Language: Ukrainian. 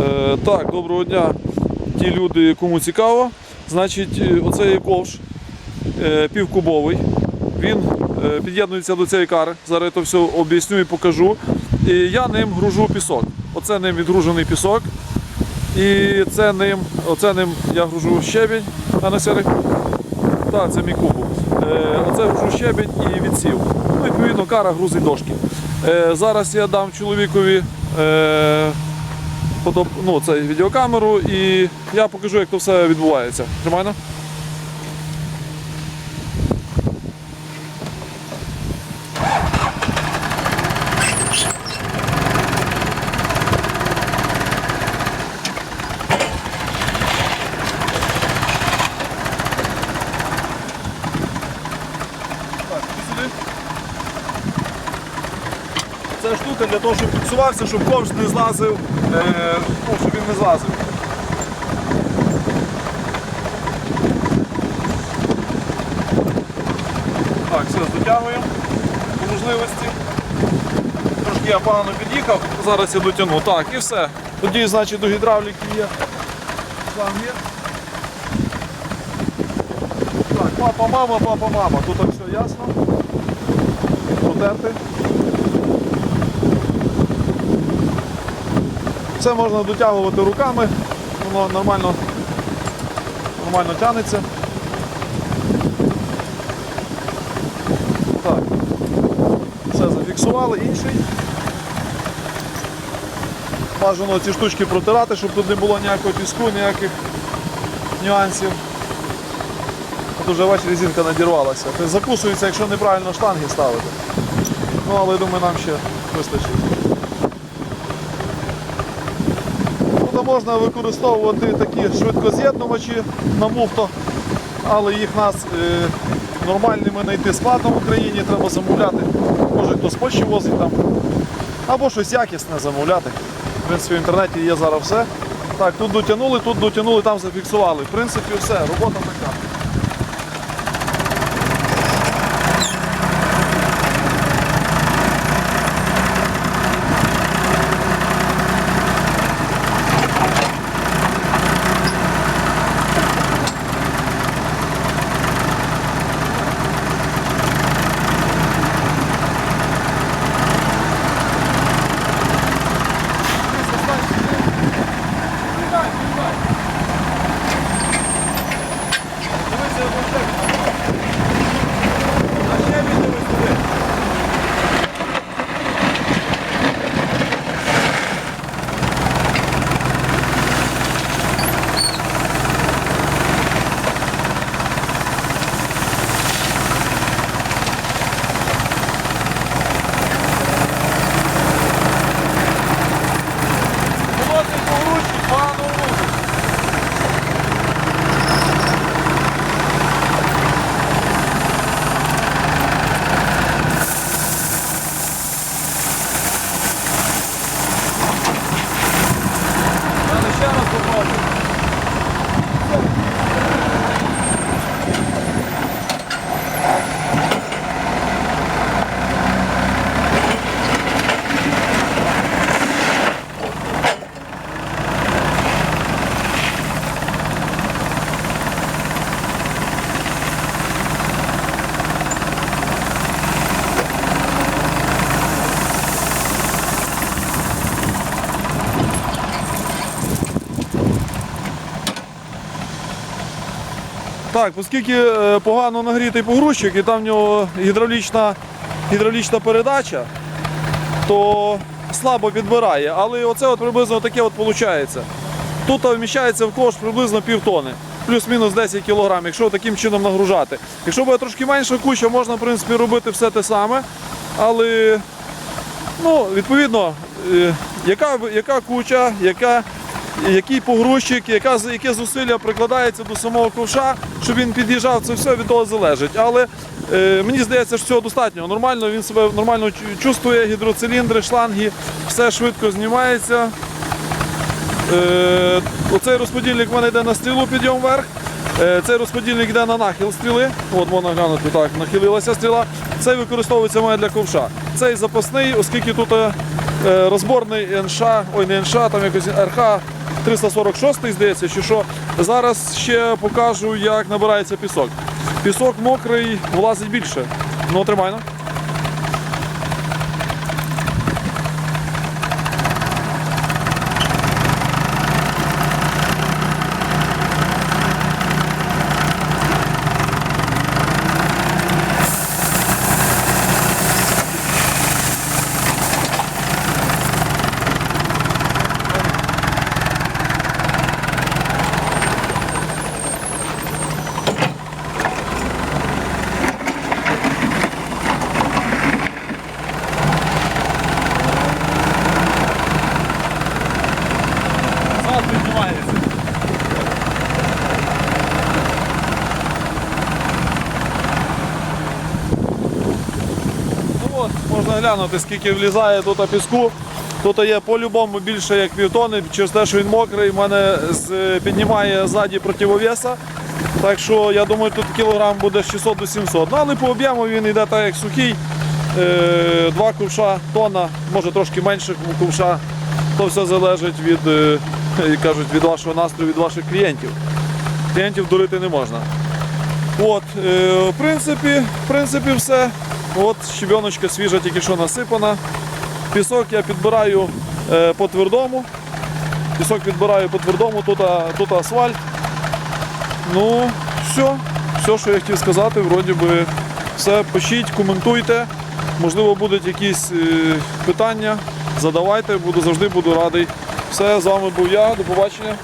Е, так, доброго дня. Ті люди, кому цікаво. Значить, е, оце є ковш е, півкубовий. Він під'єднується до цієї кари. Зараз я це все об'ясню і покажу. І я ним гружу пісок. Оце ним відгружений пісок. І це ним, оце ним я гружу щебінь, а не сири. Так, це мій кубок. Е, оце гружу щебінь і відсів. Ну, відповідно, кара грузить дошки. Зараз я дам чоловікові ну, це відеокамеру і я покажу, як то все відбувається. Тримайно. Це штука для того, щоб фіксувався, щоб ковш не злазив, е, ну, щоб він не злазив. Так, все, дотягуємо по можливості. Трошки я погано під'їхав, зараз я дотягну. Так, і все. Тоді, значить, до гідравліки є. Там є. Так, папа, мама, папа, мама. Тут так все ясно. Потерти. Все можна дотягувати руками, воно нормально, нормально тягнеться. Так. Все зафіксували. Інший. Бажано ці штучки протирати, щоб тут не було ніякого піску, ніяких нюансів. От уже бачиш, резинка надірвалася. Тобто закусується, якщо неправильно штанги ставити. Ну, але думаю, нам ще вистачить. Тут можна використовувати такі швидкоз'єднувачі на муфто, але їх нас е, нормальними знайти складно в Україні, треба замовляти. Може хто з Польщі возить там. Або щось якісне замовляти. В принципі, в інтернеті є зараз все. Так, тут дотягнули, тут дотягнули, там зафіксували. В принципі, все, робота Так, оскільки е, погано нагрітий погрузчик і там в нього гідравлічна, гідравлічна передача, то слабо підбирає. Але оце от приблизно таке от виходить. Тут вміщається в кош приблизно пів тони, плюс-мінус 10 кг, якщо таким чином нагружати. Якщо буде трошки менша куча, можна в принципі робити все те саме. Але ну, відповідно, е, яка, яка куча, яка який погрузчик, яка, яке зусилля прикладається до самого ковша, щоб він під'їжджав, це все від того залежить. Але е, мені здається, що цього достатньо. Нормально він себе нормально чувствує, гідроциліндри, шланги, все швидко знімається. Е, оцей розподільник в мене йде на стрілу підйом вверх. Е, цей розподільник йде на нахил стріли. От можна глянути, так, нахилилася стріла. Цей використовується в для ковша. Цей запасний, оскільки тут е, розборний НШ, ой, не НШ, там якось РХ 346, здається, чи що. Зараз ще покажу, як набирається пісок. Пісок мокрий, влазить більше. Ну, тримай. Глянути, скільки влізає тут піску. Тут є по-любому більше як півтони, через те, що він мокрий, мене піднімає ззаді противовеса. Так що я думаю, тут кілограм буде 600 до 700. Ну, але по об'єму він йде так як сухий. Е, Два кувша, тонна, може трошки менше кувша. То все залежить від, е, кажуть, від вашого настрою, від ваших клієнтів. Клієнтів дурити не можна. От, е, в принципі, в принципі, все. От щебеночка свіжа, тільки що насипана. Пісок я підбираю е, по твердому. Пісок підбираю по твердому, тут, тут асфальт. Ну, все. Все, що я хотів сказати, вроді би все. Пишіть, коментуйте. Можливо, будуть якісь е, питання. Задавайте, буду завжди буду радий. Все, з вами був я. До побачення.